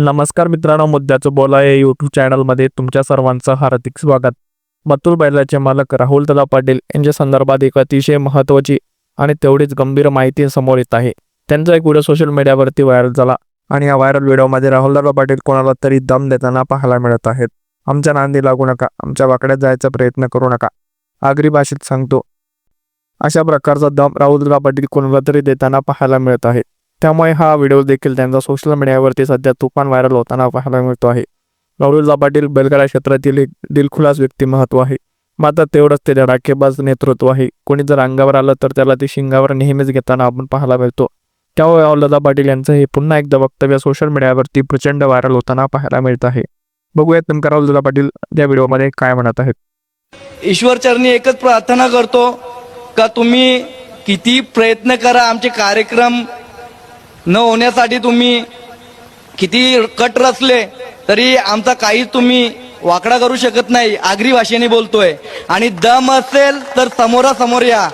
नमस्कार मित्रांनो मुद्द्याचं बोला या यूट्यूब चॅनलमध्ये तुमच्या सर्वांचं हार्दिक स्वागत. मथुर बैलाचे मालक राहुल दादा पाटील यांच्या संदर्भात एक अतिशय महत्त्वाची आणि तेवढीच गंभीर माहिती समोर येत आहे. त्यांचा एक व्हिडिओ सोशल मीडियावरती व्हायरल झाला. आणि या व्हायरल व्हिडिओमध्ये राहुल दादा पाटील कोणाला तरी दम देताना पाहायला मिळत आहेत. आमच्या नांदी लागू नका आमच्या वाकड्यात जायचा प्रयत्न करू नका आगरी भाषेत सांगतो. अशा प्रकारचा दम राहुल दादा पाटील कोणाला तरी देताना पाहायला मिळत आहे. त्यामुळे हा व्हिडिओ देखील त्यांचा सोशल मीडियावरती सध्या तुफान व्हायरल होताना पाहायला मिळतो आहे. राहुलदा पाटील बैलगाडा क्षेत्रातील एक दिलखुलास व्यक्तिमत्व आहे. मात्र तेवढंच त्याच्या राखेबाज नेतृत्व आहे. कोणी जर अंगावर आलं तर त्याला ते शिंगावर नेहमीच घेताना आपण पाहायला मिळतो. त्यामुळे राहुलदा पाटील यांचं हे पुन्हा एकदा वक्तव्य सोशल मीडियावरती प्रचंड व्हायरल होताना पाहायला मिळत आहे. बघूयात नेमका राहुलदा पाटील या व्हिडिओमध्ये काय म्हणत आहेत. ईश्वरचरणी एकच प्रार्थना करतो का तुम्ही किती प्रयत्न करा आमचे कार्यक्रम न होण्यासाठी तुम्ही किती कट रचले तरी आमचा काहीच तुम्ही वाकडा करू शकत नाही. आगरी भाषेने बोलतोय. आणि दम असेल तर समोरासमोर या.